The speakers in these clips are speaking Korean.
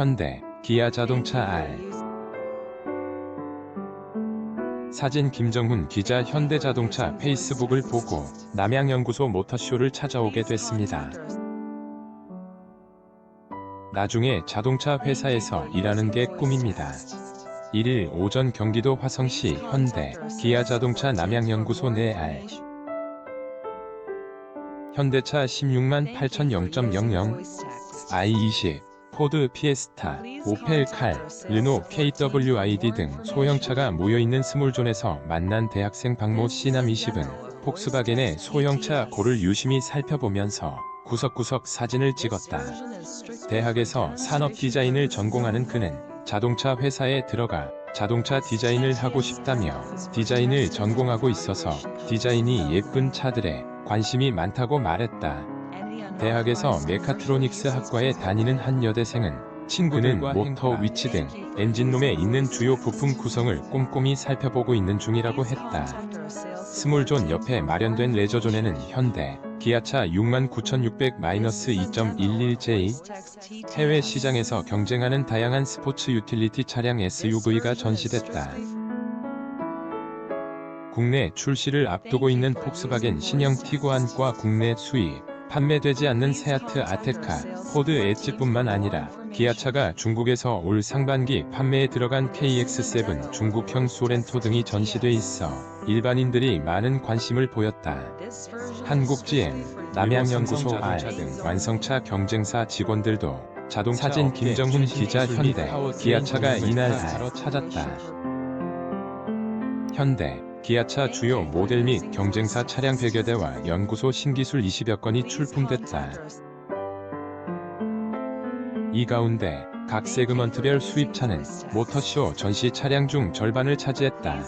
현대, 기아 자동차 R 사진 김정훈 기자 현대자동차 페이스북을 보고 남양연구소 모터쇼를 찾아오게 됐습니다. 나중에 자동차 회사에서 일하는 게 꿈입니다. 1일 오전 경기도 화성시 현대 기아 자동차 남양연구소 내 R 현대차 16만 8천 0.00 i20 포드 피에스타, 오펠 칼, 르노 KWID 등 소형차가 모여있는 스몰존에서 만난 대학생 박모 씨남 20은 폭스바겐의 소형차 고를 유심히 살펴보면서 구석구석 사진을 찍었다. 대학에서 산업 디자인을 전공하는 그는 자동차 회사에 들어가 자동차 디자인을 하고 싶다며 디자인을 전공하고 있어서 디자인이 예쁜 차들에 관심이 많다고 말했다. 대학에서 메카트로닉스 학과에 다니는 한 여대생은 친구는 모터 위치 등 엔진룸에 있는 주요 부품 구성을 꼼꼼히 살펴보고 있는 중이라고 했다. 스몰존 옆에 마련된 레저존에는 현대, 기아차 69,600-2.11J 해외 시장에서 경쟁하는 다양한 스포츠 유틸리티 차량 SUV가 전시됐다. 국내 출시를 앞두고 있는 폭스바겐 신형 티구안과 국내 수입, 판매되지 않는 세아트 아테카, 포드 엣지뿐만 아니라 기아차가 중국에서 올 상반기 판매에 들어간 KX7 중국형 소렌토 등이 전시돼 있어 일반인들이 많은 관심을 보였다. 한국GM, 남양연구소 R 등 완성차 경쟁사 직원들도 자동 사진 김정훈 기자 현대 기아차가 이날 찾았다. 현대 기아차 주요 모델 및 경쟁사 차량 100여 대와 연구소 신기술 20여 건이 출품됐다. 이 가운데 각 세그먼트별 수입차는 모터쇼 전시 차량 중 절반을 차지했다.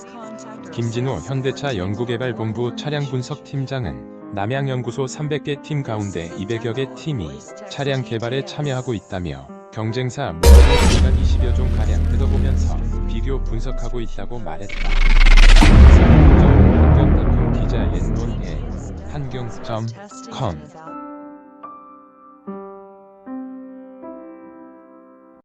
김진호 현대차 연구개발본부 차량 분석 팀장은 남양연구소 300개 팀 가운데 200여 개 팀이 차량 개발에 참여하고 있다며 경쟁사 모델 시간 20여 종 가량 뜯어보면서 비교 분석하고 있다고 말했다. 한경